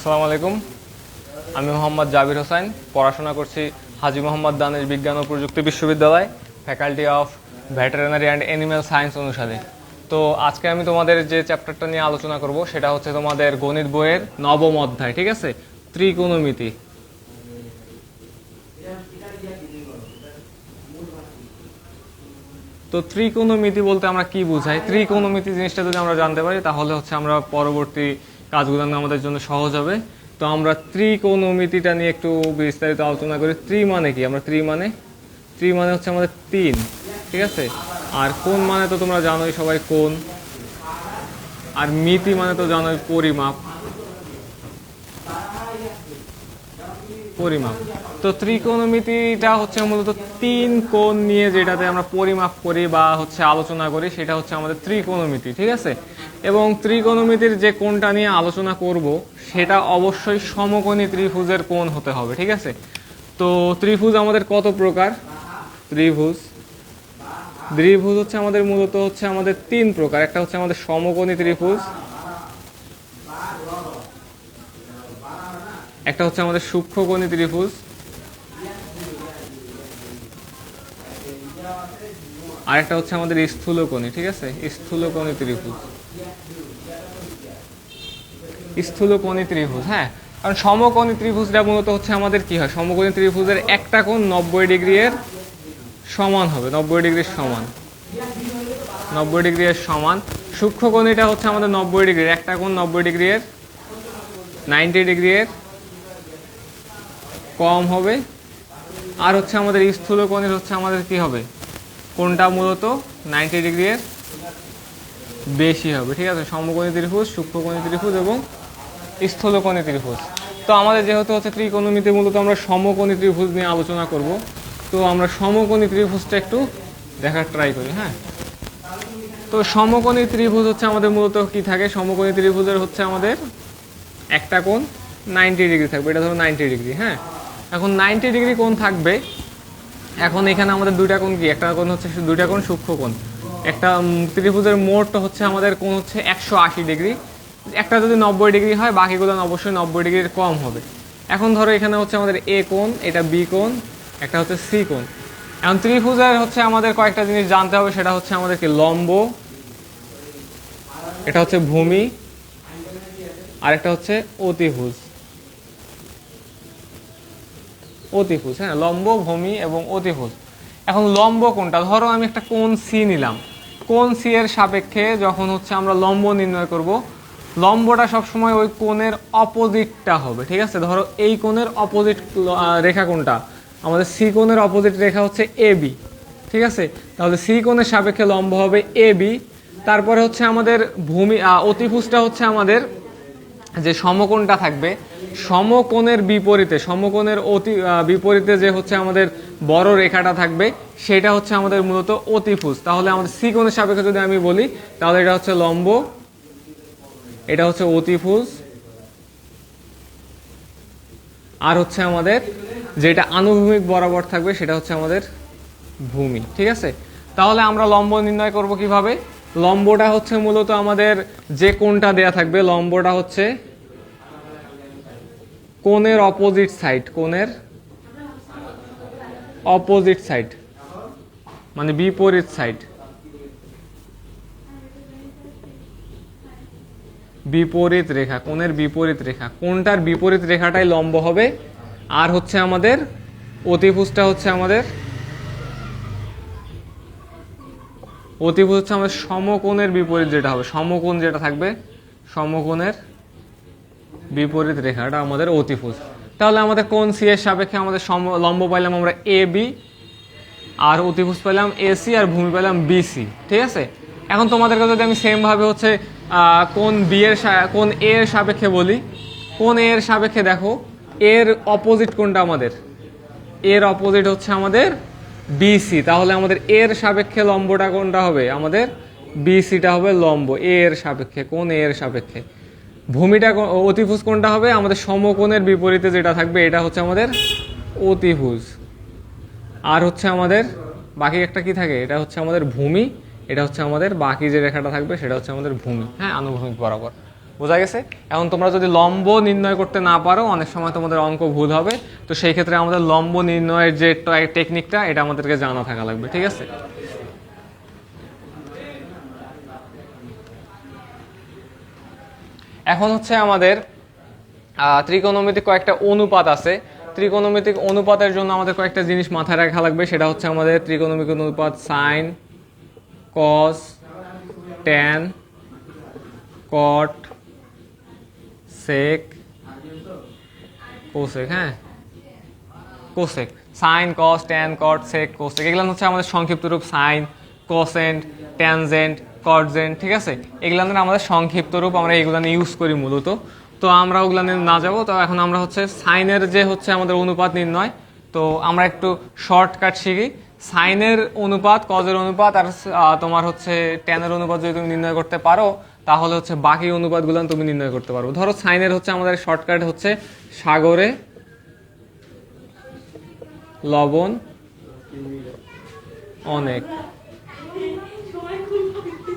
আসসালামু আলাইকুম। আমি মোহাম্মদ জাবির হোসেন, পড়াশোনা করছি হাজি মোহাম্মদ দানেশ বিজ্ঞান ও প্রযুক্তি বিশ্ববিদ্যালয় faculty of veterinary and animal science অনুসারে তো আজকে আমি তোমাদের যে চ্যাপ্টারটা নিয়ে আলোচনা করব, সেটা হচ্ছে তোমাদের গণিত বইয়ের নবম অধ্যায়, ঠিক আছে? ত্রিকোণমিতি। তো ত্রিকোণমিতি বলতে আমরা কি বুঝাই? ত্রিকোণমিতি জিনিসটা যদি আমরা জানতে পারি, তাহলে হচ্ছে আমরা পরবর্তী কাজগুলো আমাদের জন্য সহজ হবে। তো আমরা ত্রিকোণমিতিটা নিয়ে একটু বিস্তারিত আলোচনা করি। ত্রি মানে কি? আমরা ত্রি মানে ত্রি মানে হচ্ছে আমাদের তিন, ঠিক আছে? আর কোন মানে তো তোমরা জানোই সবাই কোন আর মিতি মানে তো জানোই পরিমাপ। পরিমাপ। তো ত্রিকোণমিতিটা হচ্ছে মূলত তিন কোণ নিয়ে যেটাতে আমরা পরিমাপ করি বা হচ্ছে আলোচনা করি, সেটা হচ্ছে আমাদের ত্রিকোণমিতি, ঠিক আছে? এবং ত্রিকোণমিতির যে কোণটা নিয়ে আলোচনা করব, সেটা অবশ্যই সমকোণী ত্রিভুজের কোণ হতে হবে, ঠিক আছে? তো ত্রিভুজ আমাদের কত প্রকার? ত্রিভুজ। ত্রিভুজ হচ্ছে আমাদের মূলত হচ্ছে আমাদের তিন প্রকার, একটা হচ্ছে আমাদের সমকোণী ত্রিভুজ একটা হচ্ছে আমাদের সূক্ষ্মকোণী ত্রিভুজ। আর একটা হচ্ছে আমাদের স্থূলকোণী ঠিক আছে? স্থূলকোণী ত্রিভুজ। স্থূলকোণী ত্রিভুজ হ্যাঁ? কারণ সমকোণী ত্রিভুজটা মূলত হচ্ছে আমাদের কি হয়? সমকোণী ত্রিভুজের একটা কোণ নব্বই ডিগ্রি এর সমান হবে, নব্বই ডিগ্রির সমান। নব্বই ডিগ্রি এর সমান সূক্ষ্মকোণীটা হচ্ছে আমাদের নব্বই ডিগ্রির, একটা কোণ নব্বই ডিগ্রি এর নাইনটি ডিগ্রি এর কম হবে। আর হচ্ছে আমাদের স্থূল কোণের হচ্ছে আমাদের কি হবে? কোনটা মূলত নাইনটি ডিগ্রির বেশি হবে, ঠিক আছে? সমকোণী ত্রিভুজ, সূক্ষ্মকোণী ত্রিভুজ এবং স্থূলকোণী ত্রিভুজ। তো আমাদের যেহেতু হচ্ছে ত্রিকোণমিতি, মূলত আমরা সমকোণী ত্রিভুজ নিয়ে আলোচনা করব। তো আমরা সমকোণী ত্রিভুজটা একটু দেখার ট্রাই করি হ্যাঁ? তো সমকোণী ত্রিভুজ হচ্ছে আমাদের মূলত কি থাকে? সমকোণী ত্রিভুজের হচ্ছে আমাদের একটা কোণ নাইনটি ডিগ্রি থাকবে। এটা ধরো নাইনটি ডিগ্রি হ্যাঁ? এখন নাইনটি ডিগ্রি কোণ থাকবে। এখন এখানে আমাদের দুইটা কোণ কি? একটা কোণ হচ্ছে দুইটা কোণ, সূক্ষ্ম কোণ। একটা ত্রিভুজের মোট হচ্ছে আমাদের কোণ হচ্ছে একশো আশি ডিগ্রি একটা যদি নব্বই ডিগ্রি হয়, বাকিগুলো অবশ্যই নব্বই ডিগ্রির কম হবে। এখন ধরো এখানে হচ্ছে আমাদের এ কোণ, এটা বি কোণ, একটা হচ্ছে সি কোণ। এখন ত্রিভুজের হচ্ছে আমাদের কয়েকটা জিনিস জানতে হবে, সেটা হচ্ছে আমাদের কি? লম্ব, এটা হচ্ছে ভূমি, আরেকটা হচ্ছে অতিভুজ। অতিভুজ হ্যাঁ? লম্ব ভূমি এবং অতিভুজ। এখন লম্ব কোনটা? ধরো আমি একটা কোন সি নিলাম। কোন সি এর সাপেক্ষে যখন হচ্ছে আমরা লম্ব নির্ণয় করব, লম্বটা সবসময় ওই কোণের অপোজিটটা হবে, ঠিক আছে? ধরো এই কোণের অপোজিট রেখা কোনটা আমাদের সি কোণের অপোজিট রেখা হচ্ছে এ বি ঠিক আছে? তাহলে সি কোণের সাপেক্ষে লম্ব হবে এ বি তারপরে হচ্ছে আমাদের ভূমি অতিভুজটা হচ্ছে আমাদের যে সমকোণটা থাকবে, সমকোণের বিপরীতে, সমকোণের অতি বিপরীতে যে হচ্ছে আমাদের বড় রেখাটা থাকবে, সেটা হচ্ছে আমাদের মূলত অতিভুজ। তাহলে আমাদের কোণের সাপেক্ষে যদি আমি বলি, তাহলে এটা হচ্ছে লম্ব, এটা হচ্ছে অতিভুজ, আর হচ্ছে আমাদের যেটা আনুভূমিক বরাবর থাকবে, সেটা হচ্ছে আমাদের ভূমি, ঠিক আছে? তাহলে আমরা লম্ব নির্ণয় করব কীভাবে? লম্বটা হচ্ছে মূলত আমাদের যে কোনটা দেয়া থাকবে, লম্বটা হচ্ছে কোণের অপোজিট সাইড কোণের অপোজিট সাইড মানে বিপরীত সাইড বিপরীত রেখা, কোণের বিপরীত রেখা। কোনটার বিপরীত রেখাটাই লম্ব হবে। আর হচ্ছে আমাদের অতিভুজটা হচ্ছে আমাদের অতিভুজ হচ্ছে আমাদের সমকোণের বিপরীত যেটা হবে। সমকোণ যেটা থাকবে, সমকোণের বিপরীত রেখাটা আমাদের অতিভুজ তাহলে আমাদের কোন সি এর সাপেক্ষে আমাদের সম, লম্ব পাইলাম আমরা এ বি আর অতিভুজ পেলাম এসি আর ভূমি পেলাম বিসি ঠিক আছে? এখন তোমাদেরকে যদি আমি সেম ভাবে হচ্ছে কোন বি এর কোন এ এর সাপেক্ষে বলি, কোন এ এর সাপেক্ষে দেখো এর অপোজিট কোনটা আমাদের? এর অপোজিট হচ্ছে আমাদের বিসি তাহলে আমাদের এর সাপেক্ষে লম্বটা কোনটা হবে? আমাদের বিসিটা হবে লম্ব। এর সাপেক্ষে, কোন এর সাপেক্ষে? ভূমিটা অতিভুজ কোনটা হবে? আমাদের সমকোণের বিপরীতে যেটা থাকবে, এটা হচ্ছে আমাদের অতিভুজ। আর হচ্ছে আমাদের, বাকি একটা কি থাকে? এটা হচ্ছে আমাদের ভূমি, এটা হচ্ছে আমাদের বাকি যে রেখাটা থাকবে, সেটা হচ্ছে আমাদের ভূমি। হ্যাঁ আনুভূমিক বরাবর। বোঝা গেছে? এখন তোমরা যদি লম্ব নির্ণয় করতে না পারো, অনেক সময় তোমাদের অঙ্ক ভুল হবে। তো সেই ক্ষেত্রে আমাদের লম্ব নির্ণয়ের যে টেকনিকটা এটা আমাদেরকে জানা থাকা লাগবে, ঠিক আছে? এখন হচ্ছে আমাদের ত্রিকোণমিতিক কয়েকটা অনুপাত আছে। ত্রিকোণমিতিক অনুপাতের জন্য আমাদের কয়েকটা জিনিস মাথায় রাখা লাগবে। সেটা হচ্ছে আমাদের ত্রিকোণমিতিক অনুপাত sine cos tan cot sec cosec হ্যাঁ? Cosec sine cos tan cot sec cosec এগুলো হচ্ছে আমাদের সংক্ষিপ্ত রূপ। সাইন কোসেন্ট ট্যানজেন্ট কটজেন্ট ঠিক আছে? এগুলো আমাদের সংক্ষিপ্ত রূপ। আমরা এগুলো ইউজ করি মূলত। তো আমরা ওগুলো নিয়ে না যাব। তো এখন আমরা হচ্ছে সাইনের যে হচ্ছে আমাদের অনুপাত নির্ণয়, তো আমরা একটু শর্টকাট শিখি। সাইনের অনুপাত কজের অনুপাত, আর তোমার হচ্ছে ট্যানের অনুপাত যদি তুমি নির্ণয় করতে পারো তাহলে হচ্ছে বাকি অনুপাতগুলো তুমি নির্ণয় করতে পারব। ধরো সাইনের হচ্ছে আমাদের শর্টকাট হচ্ছে সাগরে লবণ অনেক,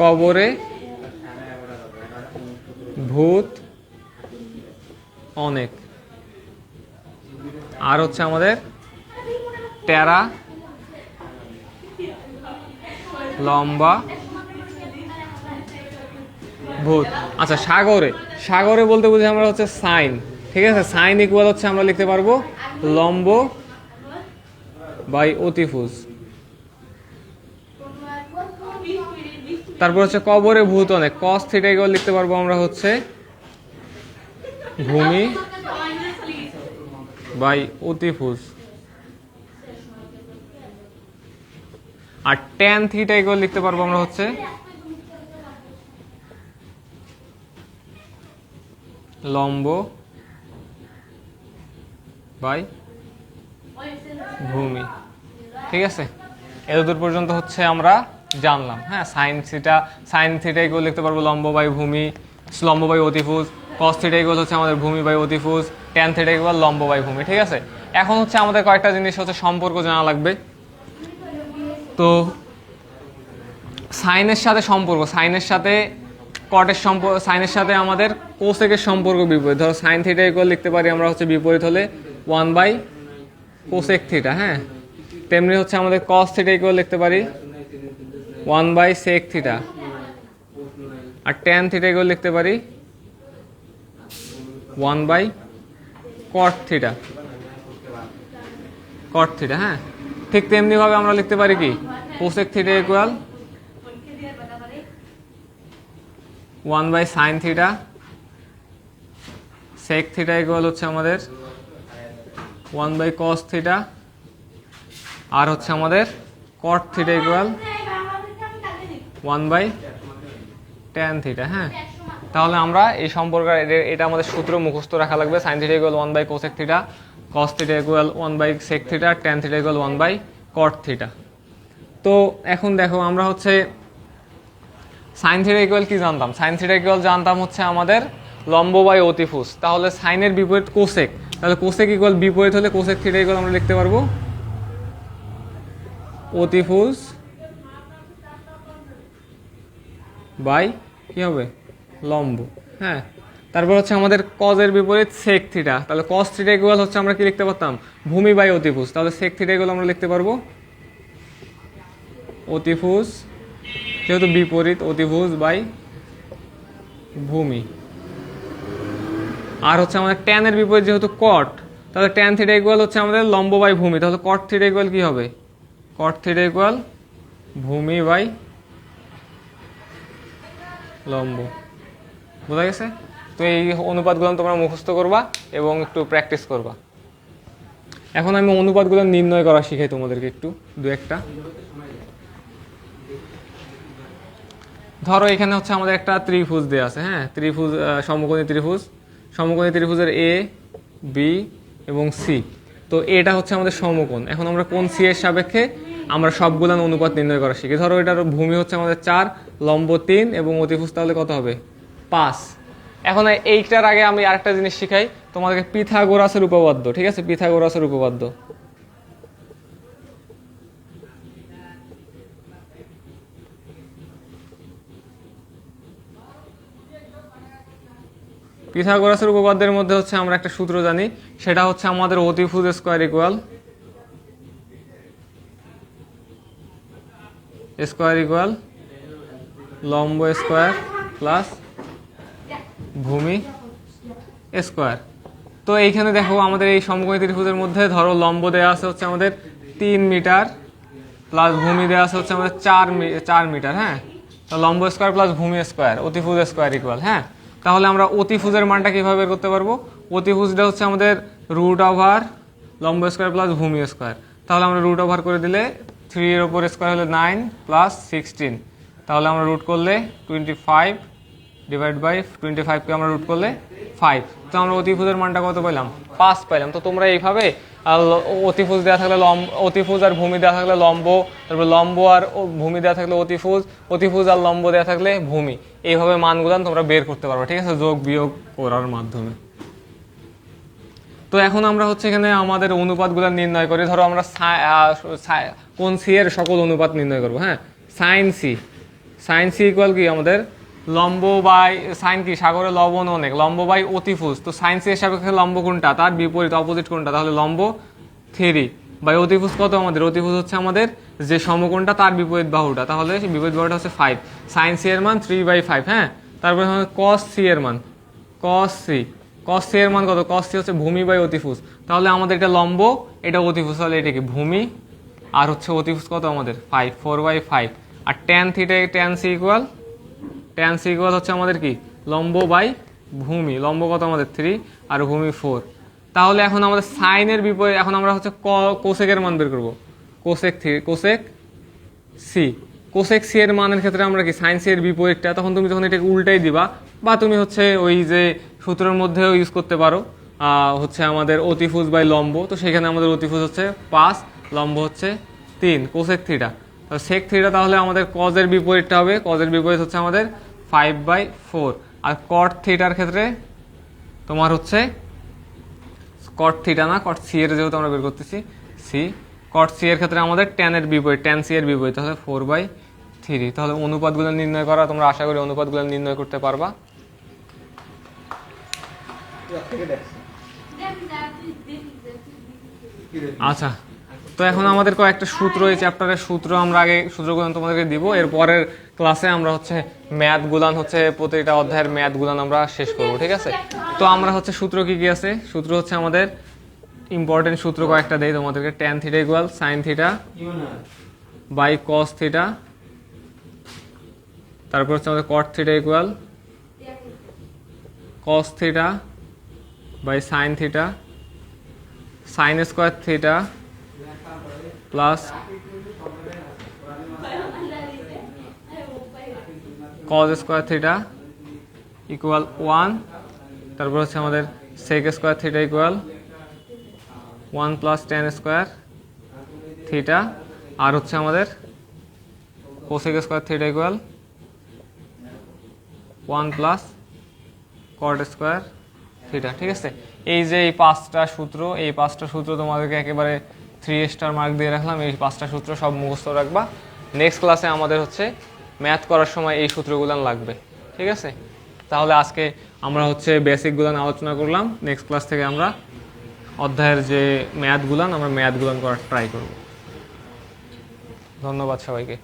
কবরে ভূত অনেক, আর হচ্ছে আমাদের টেরা লম্বা ভূত। আচ্ছা সাগরে। সাগরে বলতে বুঝি আমরা হচ্ছে সাইন। ঠিক আছে? সাইন ইকুয়াল হচ্ছে আমরা লিখতে পারব লম্ব বাই অতিফুজ তারপর হচ্ছে কবরে ভূত অনেক। কস থিটা ইকুয়াল লিখতে পারব আমরা হচ্ছে ভূমি বাই অতিফুজ আর ট্যান থিটা ইকুয়াল লিখতে পারব আমরা হচ্ছে লম্ব বাই ভূমি। ঠিক আছে? এতদূর পর্যন্ত হচ্ছে আমরা জানলাম। হ্যাঁ sine theta sine theta equal লিখতে পারব লম্ব বাই ভূমি, লম্ব বাই অতিফুজ কস থিটা ইকুয়াল হচ্ছে আমাদের ভূমি বাই অতিফুজ ট্যান থিটা ইকুয়াল লম্ব বাই ভূমি, ঠিক আছে? এখন হচ্ছে আমাদের কয়েকটা জিনিস হচ্ছে সম্পর্ক জানা লাগবে। তো সাইনের সাথে সম্পর্ক সাইনের সাথে কটের সম্পর্ক সাইনের সাথে আমাদের কোসেকের সম্পর্ক বিপরীত। ধরো সাইন থিটা ইকুয়াল লিখতে পারি আমরা হচ্ছে বিপরীত হলে ওয়ান বাই কোসেক থিটা হ্যাঁ? তেমনি হচ্ছে আমাদের কস থিটা ইকুয়াল লিখতে পারি ওয়ান বাই সেক থিটা আর ট্যান থিটা ইকুয়াল লিখতে পারি one by cot theta cot theta হ্যাঁ? ঠিক তেমনিভাবে আমরা লিখতে পারি কি? Cosec theta equal one by sine theta. Sec theta equal হচ্ছে আমাদের ওয়ান বাই কস থিটা। আর হচ্ছে আমাদের cot theta equal one by tan theta হ্যাঁ। তাহলে আমরা এই সম্পর্ক এটা আমাদের সূত্র মুখস্থ রাখা লাগবে। Sine theta equal one by cosec theta cos theta equal one by sec theta tan theta equal one by cot theta. তো এখন দেখো, আমরা হচ্ছে সাইন থিটা ইকুয়াল কি জানতাম? সাইন থিটা ইকুয়াল জানতাম হচ্ছে আমাদের লম্ব বাই অতিফুস তাহলে সাইনের বিপরীত কোসেক। তাহলে কোসেক ইকুয়াল বিপরীত হলে কোসেক থিটা ইকুয়াল আমরা লিখতে পারব? অতিফুস বাই কি হবে? লম্ব। হ্যাঁ। তারপর হচ্ছে আমাদের কজের বিপরীত সেক থিটা তাহলে কস থিটা ইকুয়াল হচ্ছে আমরা কি লিখতে পারতাম? ভূমি বাই অতিফুস তাহলে সেক থিটা ইকুয়াল আমরা লিখতে পারব? অতিফুস যেহেতু বিপরীত অতিভুজ বাই ভূমি। আর হচ্ছে আমাদের ট্যানের বিপরীত যেহেতু কট তাহলে ট্যান থিটা ইকুয়াল হচ্ছে আমাদের লম্ব বাই ভূমি। তাহলে কট থিটা ইকুয়াল কি হবে? কট থিটা ইকুয়াল ভূমি বাই লম্ব। বোঝা গেছে? তো এই অনুপাতগুলো তোমরা মুখস্থ করবা এবং একটু প্র্যাকটিস করবা। এখন আমি অনুপাতগুলো নির্ণয় করা শিখাই তোমাদেরকে একটু, দু একটা। ধরো এখানে হচ্ছে আমাদের একটা ত্রিভুজ দেওয়া আছে হ্যাঁ? ত্রিভুজ সমকোণী ত্রিভুজ। সমকোণী ত্রিভুজের এ বি এবং সি তো এটা হচ্ছে আমাদের সমকোণ। এখন আমরা কোন সি এর সাপেক্ষে আমরা সবগুলো অনুপাত নির্ণয় করা শিখি? ধরো এটার ভূমি হচ্ছে আমাদের চার, লম্ব তিন এবং অতিভুজ তাহলে কত হবে? পাঁচ। এখন এইটার আগে আমি আরেকটা জিনিস শিখাই। তোমাদেরকে পিথাগোরাসের উপপাদ্য, ঠিক আছে? পিথাগোরাসের উপপাদ্য। পিথাগোরাসের উপপাদ্যের মধ্যে হচ্ছে আমরা একটা সূত্র জানি, সেটা হচ্ছে আমাদের অতিভুজ স্কোয়ার ইকুয়াল স্কোয়ার ইকুয়াল লম্ব স্কোয়ার প্লাস ভূমি স্কোয়ার। তো এইখানে দেখো আমাদের এই সমকোণী ত্রিভুজের মধ্যে ধরো লম্ব দেওয়া আছে হচ্ছে আমাদের তিন মিটার প্লাস ভূমি দেওয়া আছে হচ্ছে আমাদের চার চার মিটার হ্যাঁ? তো লম্ব স্কোয়ার প্লাস ভূমি স্কোয়ার, অতিভুজ স্কোয়ার ইকুয়াল হ্যাঁ? তাহলে আমরা অতিভুজের মানটা কীভাবে করতে পারব? অতিভুজটা হচ্ছে আমাদের রুট ওভার লম্ব স্কোয়ার প্লাস ভূমি স্কোয়ার তাহলে আমরা রুট ওভার করে দিলে থ্রি এর ওপর স্কোয়ার হলে নাইন প্লাস সিক্সটিন তাহলে আমরা রুট করলে twenty five divide by twenty ফাইভকে আমরা রুট করলে ফাইভ তো আমরা অতিভুজের মানটা কত পেলাম পাঁচ পাইলাম। তো তোমরা এইভাবে অতিভুজ দেওয়া থাকলে লম্ব, অতিভুজ আর ভূমি দেওয়া থাকলে লম্ব, তারপর লম্ব আর ভূমি দেওয়া থাকলে অতিভুজ অতিভুজ আর লম্ব দেওয়া থাকলে ভূমি। এইভাবে মানগুলান তোমরা বের করতে পারবে, ঠিক আছে? যোগ, বিয়োগ করার মাধ্যমে। তো এখন আমরা হচ্ছে এখানে আমাদের অনুপাতগুলো নির্ণয় করি। ধরো আমরা কোন সি এর সকল অনুপাত নির্ণয় করব হ্যাঁ? Sine C sine C equal কি? আমাদের লম্ব বাই সাইন কি? সাগরে লবণ অনেক। লম্ব বাই অতিভুজ তো সাইন সি এর সাপেক্ষে লম্ব কোনটা? তার বিপরীত, অপোজিট কোনটা? তাহলে লম্ব থ্রি। বাই অতিভুজ কত আমাদের? অতিভুজ হচ্ছে আমাদের যে সমকোণটা, তার বিপরীত বাহুটা। তাহলে বিপরীত বাহুটা হচ্ছে ফাইভ সাইন সি এর মান থ্রি বাই ফাইভ হ্যাঁ? তারপরে কস সি এর মান। কস সি। কস সি এর মান কত? কস সি হচ্ছে ভূমি বাই অতিভুজ তাহলে আমাদের এটা লম্ব, এটা অতিভুজ তাহলে এটা কি? ভূমি। আর হচ্ছে অতিভুজ কত আমাদের? Five four by five R tan theta tan C equal tan C equal হচ্ছে আমাদের কি? লম্ব বাই ভূমি। লম্ব কত আমাদের? থ্রি আর ভূমি ফোর তাহলে এখন আমাদের সাইনের বিপরীত, এখন আমরা হচ্ছে ক- কোসেকের মান বের করব। Cosec three cosec C cosec C এর মানের ক্ষেত্রে আমরা কি? সাইন্স এর বিপরীতটা, তখন তুমি যখন এটাকে উল্টাই দিবা, বা তুমি হচ্ছে ওই যে সূত্রের মধ্যেও ইউজ করতে পারো হচ্ছে আমাদের অতিভুজ বাই লম্ব। তো সেখানে আমাদের অতিভুজ হচ্ছে পাঁচ, লম্ব হচ্ছে তিন। কোসেক থ্রিটা তো সেক থ্রিটা তাহলে আমাদের কজের বিপরীতটা হবে। কজের বিপরীত হচ্ছে আমাদের ফাইভ বাই ফোর আর কট থ্রিটার ক্ষেত্রে তোমার হচ্ছে কট থিটা না কট সি এর যেহেতু আমরা বের করতেছি সি কট সি এর ক্ষেত্রে আমাদের ট্যান এর বিপরীত ট্যান সি এর বিপরীত তাহলে ফোর বাই থ্রি তাহলে অনুপাতগুলো নির্ণয় করা তোমরা আশা করি অনুপাতগুলো নির্ণয় করতে পারবা আচ্ছা তো এখন আমাদের কয়েকটা সূত্র এই চ্যাপ্টারের সূত্র আমরা আগে সূত্রগুলো তোমাদেরকে দিব। এর পরের ক্লাসে আমরা হচ্ছে ম্যাথ গুলান হচ্ছে প্রতিটা অধ্যায়ের ম্যাথ গুলান আমরা শেষ করব, ঠিক আছে? তো আমরা হচ্ছে সূত্র কি কি আছে? সূত্র হচ্ছে আমাদের ইম্পর্টেন্ট সূত্র কয়েকটা দেই তোমাদেরকে। Tan theta equal sine theta by cos theta তারপর হচ্ছে আমাদের cot theta equal cos theta by sine theta sine square theta plus cos square theta equal one তারপর হচ্ছে আমাদের sec square theta equal one plus tan square theta আর হচ্ছে আমাদের cosec square theta equal one plus cot square theta ঠিক আছে? এই যে এই পাঁচটা সূত্র, এই পাঁচটা সূত্র তোমাদেরকে একেবারে থ্রি স্টার মার্ক দিয়ে রাখলাম, এই পাঁচটা সূত্র সব মুখস্থ রাখবা। নেক্সট ক্লাসে আমাদের হচ্ছে ম্যাথ করার সময় এই সূত্রগুলো লাগবে, ঠিক আছে? তাহলে আজকে আমরা হচ্ছে বেসিকগুলান আলোচনা করলাম। নেক্সট ক্লাস থেকে আমরা অধ্যায়ের যে ম্যাথগুলান আমরা ম্যাথগুলান করার ট্রাই করব। ধন্যবাদ সবাইকে।